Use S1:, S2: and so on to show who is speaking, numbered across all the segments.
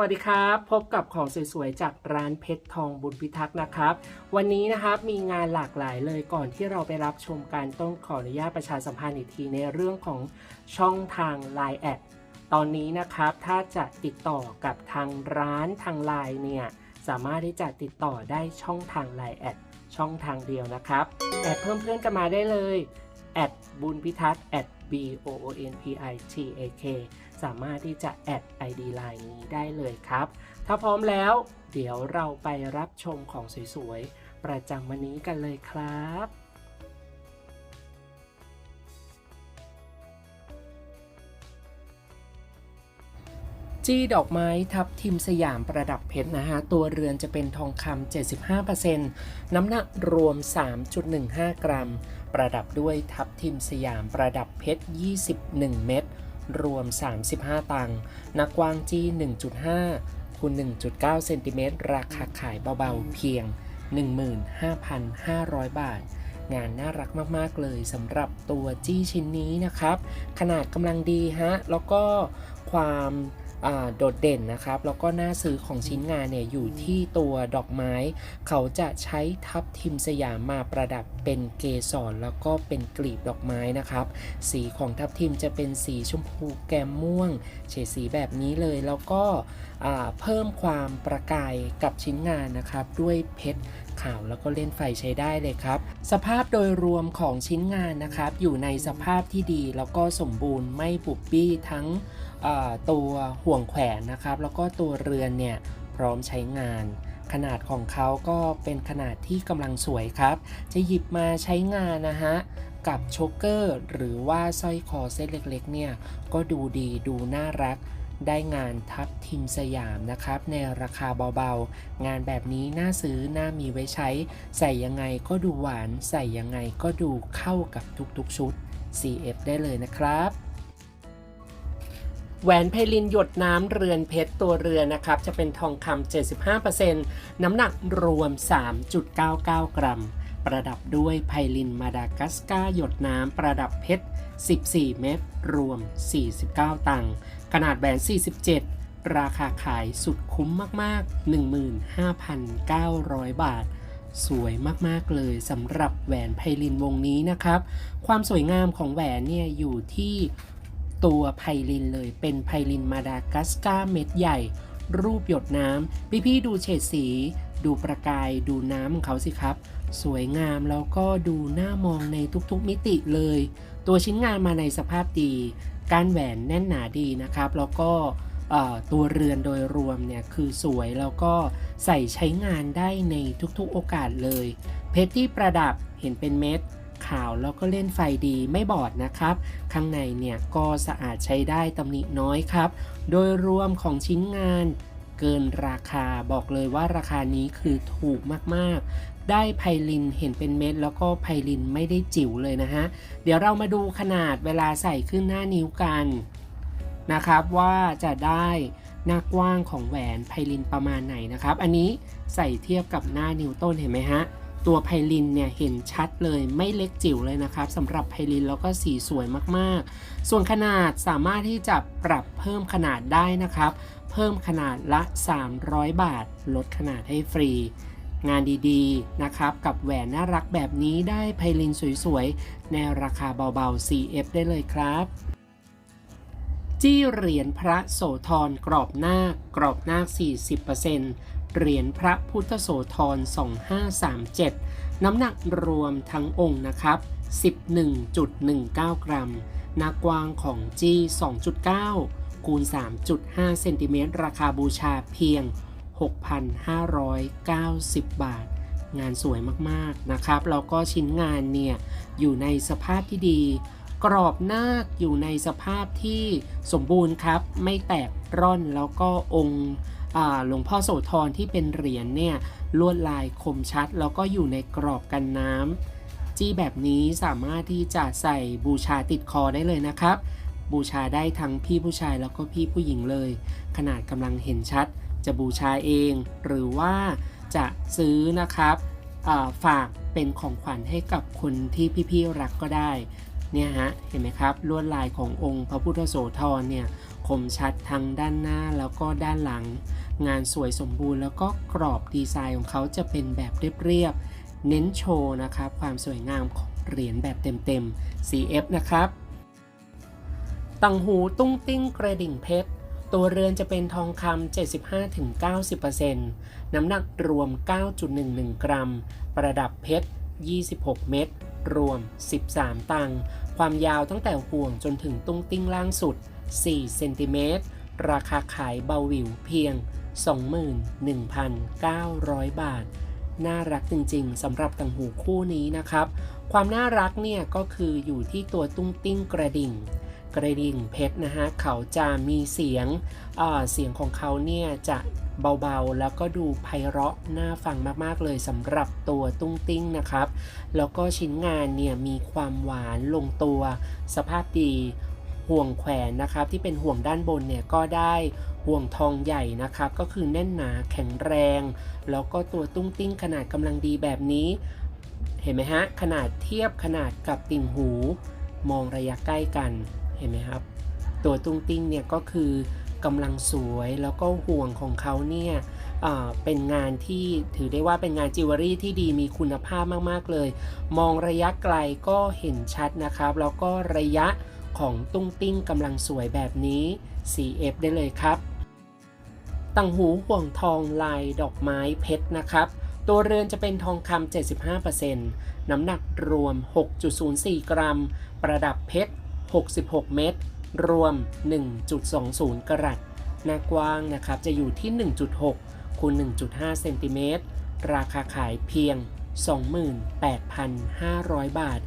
S1: วัสดีครับ พบกับของสวยๆ จากร้านเพชรทองบุญพิทักษ์นะครับ วันนี้นะครับมีงานหลากหลายเลยก่อนที่เราไปรับชมการต้องขออนุญาตประชาสัมพันธ์อีกทีในเรื่องของช่องทาง Line แอดตอนนี้นะครับถ้าจะติดต่อกับทางร้านทาง Line เนี่ยสามารถที่จะติดต่อได้ช่องทาง Line แอดช่องทางเดียวนะครับแอดเพิ่มเพื่อนกันมาได้เลยแอดบุญพิทักษ์ b o o n p i t a k สามารถที่จะแอด ID Line นี้ได้เลยครับ ถ้าพร้อมแล้ว เดี๋ยวเราไปรับชมของสวยๆ ประจำวันนี้กันเลยครับจี้ดอกไม้ทับทิมสยามประดับเพชรนะฮะ ตัวเรือนจะเป็นทองคำ 75%น้ำหนักรวม 3.15 กรัม ประดับด้วยทับทิมสยามประดับเพชร 21 เม็ด รวม 35 ตังค์นักกว้างจี้ 1.5คูณ1.9 เซนติเมตรราคาขายเบาๆ เพียง 15,500 บาท งานน่ารักมากๆเลยสำหรับตัวจี้ชิ้นนี้นะครับ ขนาดกำลังดีฮะ แล้วก็ความ โดดเด่นนะครับ แล้วก็น่าซื้อของชิ้นงานเนี่ยอยู่ที่ตัวดอกไม้ เขาจะใช้ทับทิมสยามมาประดับเป็นเกสรแล้วก็เป็นกลีบดอกไม้นะครับ สีของทับทิมจะเป็นสีชมพูแกมม่วง เฉดสีแบบนี้เลยแล้วก็เพิ่มความประกายกับชิ้นงานนะครับ ด้วยเพชรขาวแล้วก็เล่นไฟใช้ได้เลยครับ สภาพโดยรวมของชิ้นงานนะครับ อยู่ในสภาพที่ดีแล้วก็สมบูรณ์ไม่ปุบปี้ทั้ง ตัวห่วงแขวนนะครับ แล้วก็ตัวเรือนเนี่ยพร้อมใช้งาน ขนาดของเขาก็เป็นขนาดที่กำลังสวยครับ จะหยิบมาใช้งานนะฮะกับโชกเกอร์หรือว่าสร้อยคอเส้นเล็กๆ เนี่ยก็ดูดีดูน่ารักได้งานทับทิมสยามนะครับ ในราคาเบาๆ งานแบบนี้น่าซื้อน่ามีไว้ใช้ ใส่ยังไงก็ดูหวาน ใส่ยังไงก็ดูเข้ากับทุกๆชุด CF ได้เลยนะครับ แหวนไพลินหยดน้ำเรือนเพชรตัวเรือนนะครับ จะเป็นทองคำ75%น้ำหนักรวม 3.99 กรัม ประดับด้วยไพลินมาดากัสกาหยดน้ำประดับเพชร 14 เม็ดรวม 49 ตังค์ขนาดแหวน 47 ราคาขายสุดคุ้มมาก ๆ 15,900 บาทสวยมาก ๆ เลยสำหรับแหวนไพลินวงนี้นะครับ ความสวยงามของแหวนเนี่ยอยู่ที่ ตัวไพลินเลยเป็นไพลินมาดากัสการ์เม็ดใหญ่ รูปหยดน้ำพี่ๆดูเฉดสี ดูประกายดูน้ำของเขาสิครับ สวยงามแล้วก็ดูน่ามองในทุกๆมิติเลย ตัวชิ้นงานมาในสภาพดี การแหวนแน่นหนาดีนะครับ แล้วก็ตัวเรือนโดยรวมเนี่ยคือสวยแล้วก็ใส่ใช้งานได้ในทุกๆโอกาสเลย เพชรที่ประดับเห็นเป็นเม็ด ขาวแล้วก็เล่นไฟดีไม่บอดนะครับ ข้างในเนี่ยก็สะอาดใช้ได้ตำหนิน้อยครับ โดยรวมของชิ้นงานเกินราคาบอกเลยว่าราคานี้คือถูกมากๆ ได้ไพลินเห็นเป็นเม็ด แล้วก็ไพลินไม่ได้จิ๋วเลยนะฮะ เดี๋ยวเรามาดูขนาดเวลาใส่ขึ้นหน้านิ้วกันนะครับว่าจะได้หน้ากว้างของแหวนไพลินประมาณไหนนะครับ อันนี้ใส่เทียบกับหน้านิ้วต้นเห็นไหมฮะ ตัวไพลินเนี่ยเห็นชัดเลยไม่เล็กจิ๋วเลยนะครับสำหรับไพลินแล้วก็สีสวยมากๆ ส่วนขนาดสามารถที่จะปรับเพิ่มขนาดได้นะครับ เพิ่มขนาดละ 300 บาท ลดขนาดให้ฟรี งานดีๆนะครับ กับแหวนน่ารักแบบนี้ได้ไพลินสวยๆ ในราคาเบาๆ CF ได้เลยครับจี้เหรียญพระโสธรกรอบหน้ากรอบหน้า 40% เหรียญพระพุทธโสธร 2537 น้ำหนักรวมทั้งองค์นะครับ 11.19 กรัม หน้ากว้างของจี้ 2.9 คูณ 3.5 เซนติเมตร ราคาบูชาเพียง 6,590 บาท งานสวยมากๆนะครับ แล้วก็ชิ้นงานเนี่ย อยู่ในสภาพที่ดี กรอบนาคอยู่ในสภาพที่สมบูรณ์ครับ ไม่แตกร่อนแล้วก็องค์ หลวงพ่อโสธรที่เป็นเหรียญเนี่ยลวดลายคมชัด แล้วก็อยู่ในกรอบกันน้ำจี้แบบนี้สามารถที่จะใส่บูชาติดคอได้เลยนะครับ บูชาได้ทั้งพี่ผู้ชายแล้วก็พี่ผู้หญิงเลย ขนาดกำลังเห็นชัด จะบูชาเอง หรือว่าจะซื้อนะครับฝากเป็นของขวัญให้กับคนที่พี่ๆรักก็ได้เนี่ยฮะเห็นไหมครับลวดลายขององค์พระพุทธโสธรเนี่ย คมชัดทั้งด้านหน้าแล้วก็ด้านหลัง งานสวยสมบูรณ์แล้วก็กรอบดีไซน์ของเขาจะเป็นแบบเรียบๆ เน้นโชว์นะครับความสวยงามของเหรียญแบบเต็มๆ CF นะครับตังหูตุ้งติ้งกระดิ่งเพชร ตัวเรือนจะเป็นทองคำ 75-90%น้ำหนักรวม 9.11 กรัม ประดับเพชร 26 เม็ดรวม 13 ตัง ความยาวตั้งแต่ห่วงจนถึงตุ้งติ้งล่างสุด 4 เซนติเมตร ราคาขายเบาหวิวเพียง 21,900 บาท น่ารักจริงๆสำหรับตังหูคู่นี้นะครับ ความน่ารักเนี่ยก็คืออยู่ที่ตัวตุ้งติ้งกระดิ่ง กระดิ่งเพชรนะฮะ เขาจะมีเสียงอ่าเสียงของเขาเนี่ยจะเบาๆ แล้วก็ดูไพเราะน่าฟังมากๆเลยสำหรับตัวตุ้งติ้งนะครับ แล้วก็ชิ้นงานเนี่ยมีความหวานลงตัว สภาพดี ห่วงแขวนนะครับที่เป็นห่วงด้านบนเนี่ยก็ได้ห่วงทองใหญ่นะครับ ก็คือแน่นหนาแข็งแรง แล้วก็ตัวตุ้งติ้งขนาดกำลังดีแบบนี้ เห็นไหมฮะ ขนาดเทียบขนาดกับติ่งหู มองระยะใกล้กันเห็นไหมครับ ตัวตุ้งติ้งเนี่ยก็คือกำลังสวยแล้วก็ห่วงของเขาเนี่ยเป็นงานที่ถือได้ว่าเป็นงานจิวเวลรี่ที่ดีมีคุณภาพมาก ๆ เลย มองระยะไกลก็เห็นชัดนะครับ แล้วก็ระยะ ของตุ้งติ้งกำลังสวยแบบนี้ CF ได้เลยครับตังหูห่วงทองลายดอกไม้เพชรนะครับ ตัวเรือนจะเป็นทองคำ75%น้ำหนักรวม 6.04 กรัม ประดับเพชร 66 เม็ดรวม 1.20 กรัตหน้ากว้างนะครับ จะอยู่ที่ 1.6คูณ1.5 เซนติเมตร ราคาขายเพียง 28,500 บาท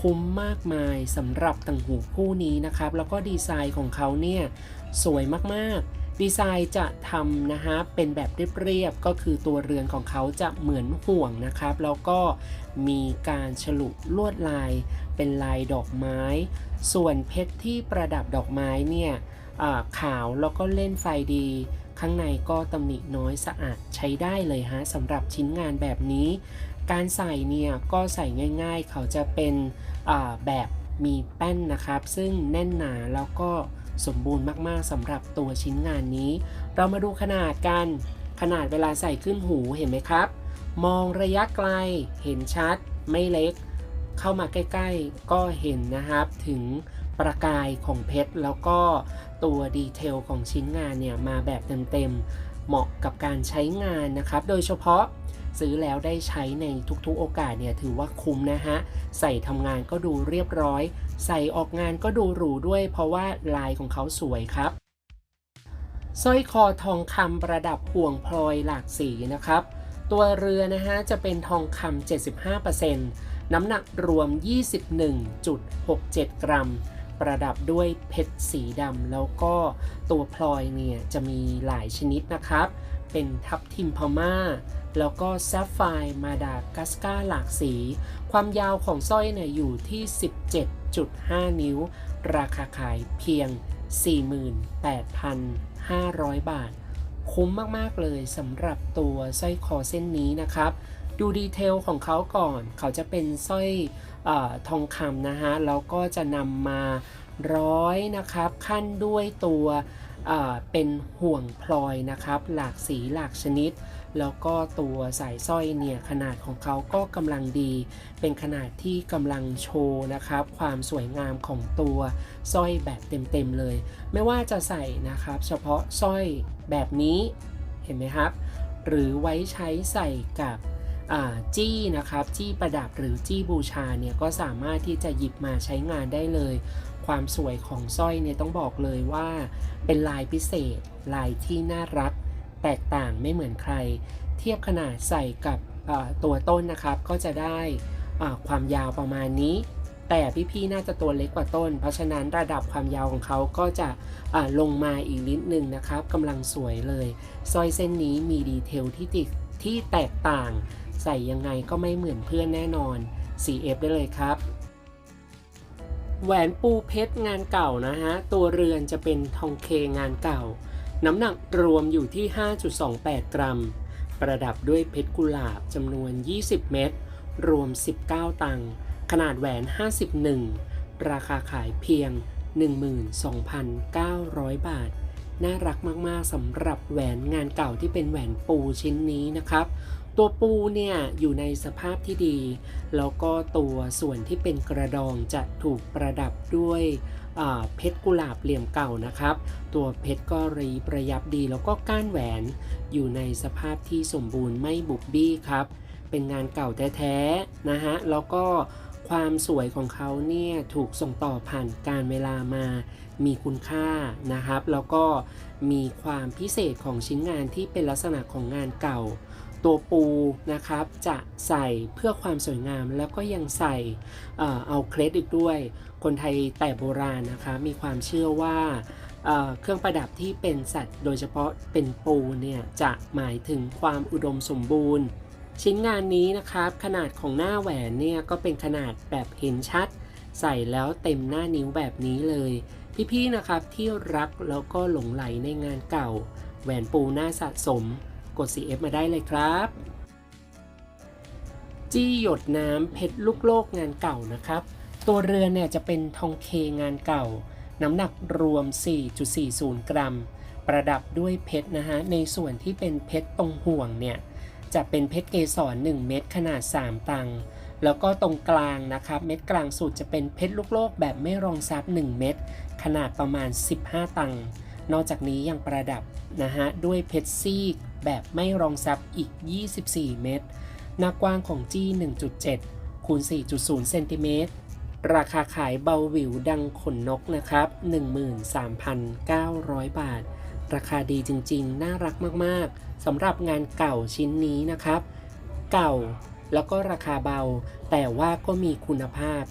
S1: คุ้มมากมายสำหรับต่างหูคู่นี้นะครับ แล้วก็ดีไซน์ของเขาเนี่ยสวยมากๆ ดีไซน์จะทำนะฮะเป็นแบบเรียบๆก็คือตัวเรือนของเขาจะเหมือนห่วงนะครับ แล้วก็มีการฉลุลวดลายเป็นลายดอกไม้ ส่วนเพชรที่ประดับดอกไม้เนี่ย ขาวแล้วก็เล่นไฟดี ข้างในก็ตำหนิน้อยสะอาดใช้ได้เลยฮะสำหรับชิ้นงานแบบนี้ การใส่เนี่ยก็ใส่ง่าย ๆ เขาจะเป็นแบบมีแป้นนะครับ ซึ่งแน่นหนาแล้วก็สมบูรณ์มากๆสำหรับตัวชิ้นงานนี้ เรามาดูขนาดกัน ขนาดเวลาใส่ขึ้นหูเห็นไหมครับ มองระยะไกลเห็นชัดไม่เล็ก เข้ามาใกล้ ๆ ก็เห็นนะครับถึงประกายของเพชรแล้วก็ ตัวดีเทลของชิ้นงานเนี่ยมาแบบเต็มๆ เหมาะกับการใช้งานนะครับ โดยเฉพาะซื้อแล้วได้ใช้ในทุกๆโอกาสเนี่ยถือว่าคุ้มนะฮะ ใส่ทำงานก็ดูเรียบร้อย ใส่ออกงานก็ดูหรูด้วย เพราะว่าลายของเขาสวยครับสร้อยคอทองคำประดับห่วงพลอยหลากสีนะครับ ตัวเรือนะฮะจะเป็นทองคำ75%น้ำหนักรวม 21.67 กรัม ประดับด้วยเพชรสีดำแล้วก็ตัวพลอยเนี่ยจะมีหลายชนิดนะครับ เป็นทับทิมพม่า แล้วก็แซฟไฟร์มาดากัสกาหลากสี ความยาวของสร้อยเนี่ยอยู่ที่ 17.5 นิ้ว ราคาขายเพียง 48,500 บาท คุ้มมาก ๆ เลยสำหรับตัวสร้อยคอเส้นนี้นะครับ ดูดีเทลของเขาก่อน เขาจะเป็นสร้อย ออทองคำนะฮะแล้วก็จะนำมาร้อยนะครับขั้นด้วยตัวเเป็นห่วงพลอยนะครับ หลากสีหลากชนิด แล้วก็ตัวสายสร้อยเนี่ยขนาดของเขาก็กำลังดี เป็นขนาดที่กำลังโชว์นะครับ ความสวยงามของตัวสร้อยแบบเต็มๆเลย ไม่ว่าจะใส่นะครับ เฉพาะสร้อยแบบนี้เห็นไหมครับ หรือไว้ใช้ใส่กับ จี้นะครับจี้ประดับหรือจี้บูชาเนี่ยก็สามารถที่จะหยิบมาใช้งานได้เลย ความสวยของสร้อยเนี่ยต้องบอกเลยว่า เป็นลายพิเศษ ลายที่น่ารัก แตกต่างไม่เหมือนใคร เทียบขนาดใส่กับตัวต้นนะครับก็จะได้ความยาวประมาณนี้ แต่พี่ๆน่าจะตัวเล็กกว่าต้น เพราะฉะนั้นระดับความยาวของเขาก็จะลงมาอีกนิดนึงนะครับกำลังสวยเลยสร้อยเส้นนี้มีดีเทลที่ติที่แตกต่าง ใส่ยังไงก็ไม่เหมือนเพื่อนแน่นอน CF ได้เลยครับ แหวนปูเพชรงานเก่านะฮะ ตัวเรือนจะเป็นทองเคงานเก่า น้ำหนักรวมอยู่ที่ 5.28 กรัม ประดับด้วยเพชรกุหลาบจำนวน 20 เม็ด รวม 19 ตังค์ ขนาดแหวน 51 ราคาขายเพียง 12,900 บาทน่ารักมาก ๆสำหรับแหวนงานเก่าที่เป็นแหวนปูชิ้นนี้นะครับ ตัวปูเนี่ยอยู่ในสภาพที่ดี แล้วก็ตัวส่วนที่เป็นกระดองจะถูกประดับด้วยเพชรกุหลาบเหลี่ยมเก่านะครับ ตัวเพชรก็รีประยับดี แล้วก็ก้านแหวนอยู่ในสภาพที่สมบูรณ์ไม่บุบบี้ครับ เป็นงานเก่าแท้ๆนะฮะ แล้วก็ความสวยของเขาเนี่ยถูกส่งต่อผ่านการเวลามา มีคุณค่านะครับ แล้วก็มีความพิเศษของชิ้นงานที่เป็นลักษณะของงานเก่า ตัวปูนะครับ จะใส่เพื่อความสวยงามแล้วก็ยังใส่เอาเคล็ดอีกด้วย คนไทยแต่โบราณนะคะมีความเชื่อว่าเเครื่องประดับที่เป็นสัตว์โดยเฉพาะเป็นปูเนี่ยจะหมายถึงความอุดมสมบูรณ์ ชิ้นงานนี้นะครับ ขนาดของหน้าแหวนเนี่ยก็เป็นขนาดแบบเห็นชัด ใส่แล้วเต็มหน้านิ้วแบบนี้เลย พี่ๆนะครับที่รักแล้วก็หลงไหลในงานเก่า แหวนปูหน้าสะสม กด CF มาได้เลยครับ จี้หยดน้ำเพชรลูกโลกงานเก่านะครับ ตัวเรือนเนี่ยจะเป็นทองเคงานเก่า น้ำหนักรวม 4.40 กรัม ประดับด้วยเพชรนะฮะ ในส่วนที่เป็นเพชรตรงห่วงเนี่ย จะเป็นเพชรเกสร1เม็ดขนาด 3 ตังแล้วก็ตรงกลางนะครับ เม็ดกลางสุดจะเป็นเพชรลูกโลกแบบไม่รองซับ 1 เม็ดขนาดประมาณ 15 ตังนอกจากนี้ยังประดับนะฮะด้วยเพชรซีก แบบไม่รองซับอีก 24 เม็ดหน้ากว้างของจี้ 1.7 คูณ 4.0 เซนติเมตร ราคาขายเบาหวิวดังขนนกนะครับ 13,900 บาท ราคาดีจริงๆ น่ารักมากๆ สำหรับงานเก่าชิ้นนี้นะครับ เก่าแล้วก็ราคาเบา แต่ว่าก็มีคุณภาพ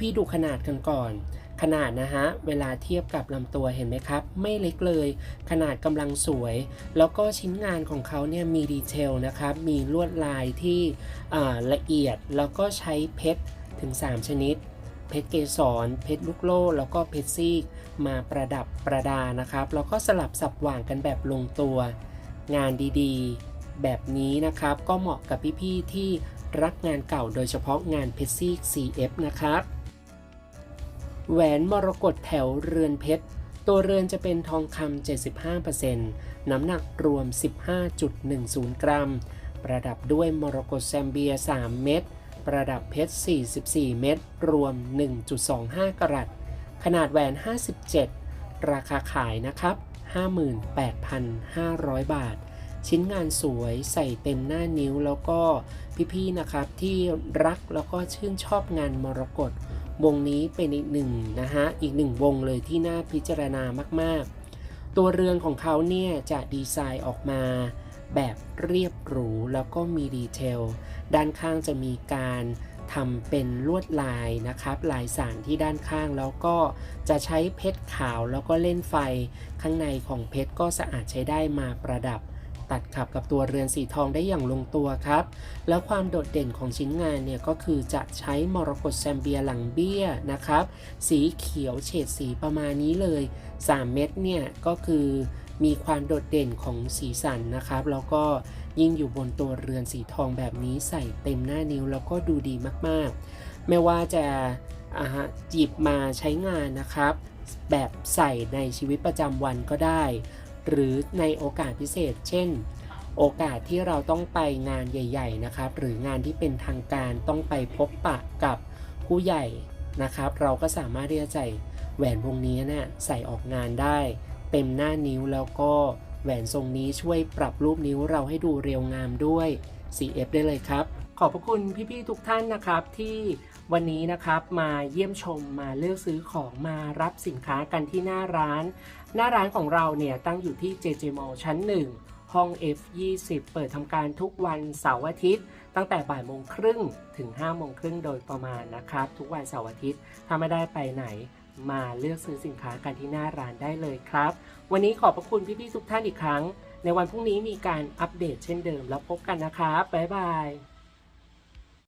S1: พี่ๆดูขนาดกันก่อน ขนาดนะฮะ เวลาเทียบกับลำตัวเห็นไหมครับ ไม่เล็กเลย ขนาดกำลังสวย แล้วก็ชิ้นงานของเขาเนี่ยมีดีเทลนะครับ มีลวดลายที่ละเอียด แล้วก็ใช้เพชรถึง 3 ชนิด เพชรเกสร เพชรลูกโล่ แล้วก็เพชรซีก มาประดับประดานะครับ แล้วก็สลับสับหว่างกันแบบลงตัว งานดีๆ แบบนี้นะครับ ก็เหมาะกับพี่ๆที่รักงานเก่าโดยเฉพาะงานเพชรซีก CF นะครับ แหวนมรกตแถวเรือนเพชร ตัวเรือนจะเป็นทองคำ 75%น้ำหนักรวม 15.10 กรัม ประดับด้วยมรกตแซมเบีย 3 เม็ด ประดับเพชร 44 เม็ด รวม 1.25 กรัต ขนาดแหวน 57 ราคาขายนะครับ 58,500 บาท ชิ้นงานสวยใส่เต็มหน้านิ้วแล้วก็พี่ๆนะครับที่รักแล้วก็ชื่นชอบงานมรกต วงนี้เป็นอีกหนึ่งนะฮะอีกหนึ่งวงเลยที่น่าพิจารณามากๆ ตัวเรือนของเขาเนี่ยจะดีไซน์ออกมาแบบเรียบหรูแล้วก็มีดีเทลด้านข้างจะมีการทำเป็นลวดลายนะครับ ลายสานที่ด้านข้างแล้วก็จะใช้เพชรขาวแล้วก็เล่นไฟ ข้างในของเพชรก็สะอาดใช้ได้มาประดับ ตัดขับกับตัวเรือนสีทองได้อย่างลงตัวครับ แล้วความโดดเด่นของชิ้นงานเนี่ยก็คือจะใช้มรกตแซมเบียหลังเบี้ยนะครับ สีเขียวเฉดสีประมาณนี้เลย 3 เม็ดเนี่ยก็คือมีความโดดเด่นของสีสันนะครับ แล้วก็ยิ่งอยู่บนตัวเรือนสีทองแบบนี้ใส่เต็มหน้านิ้วแล้วก็ดูดีมากๆ ไม่ว่าจะหยิบมาใช้งานนะครับ แบบใส่ในชีวิตประจำวันก็ได้ หรือในโอกาสพิเศษ เช่น โอกาสที่เราต้องไปงานใหญ่ ๆ นะครับ หรืองานที่เป็นทางการต้องไปพบปะกับผู้ใหญ่นะครับ เราก็สามารถที่จะใส่แหวนวงนี้นี่ยใส่ออกงานได้ เต็มหน้านิ้วแล้วก็แหวนทรงนี้ช่วยปรับรูปนิ้วเราให้ดูเรียวงามด้วย CF ได้เลยครับ ขอบพระคุณพี่ๆทุกท่านนะครับที่ วันนี้นะครับมาเยี่ยมชมมาเลือกซื้อของมารับสินค้ากันที่หน้าร้าน หน้าร้านของเราเนี่ยตั้งอยู่ที่ JJ Mall ชั้น 1 ห้อง F20 เปิดทำการทุกวันเสาร์อาทิตย์ ตั้งแต่บ่ายโมงครึ่งถึง5โมงครึ่งโดยประมาณนะครับ ทุกวันเสาร์อาทิตย์ถ้าไม่ได้ไปไหนมาเลือกซื้อสินค้ากันที่หน้าร้านได้เลยครับ วันนี้ขอบพระคุณพี่ๆทุกท่านอีกครั้ง ในวันพรุ่งนี้มีการอัปเดตเช่นเดิมแล้วพบกันนะครับบ๊ายบาย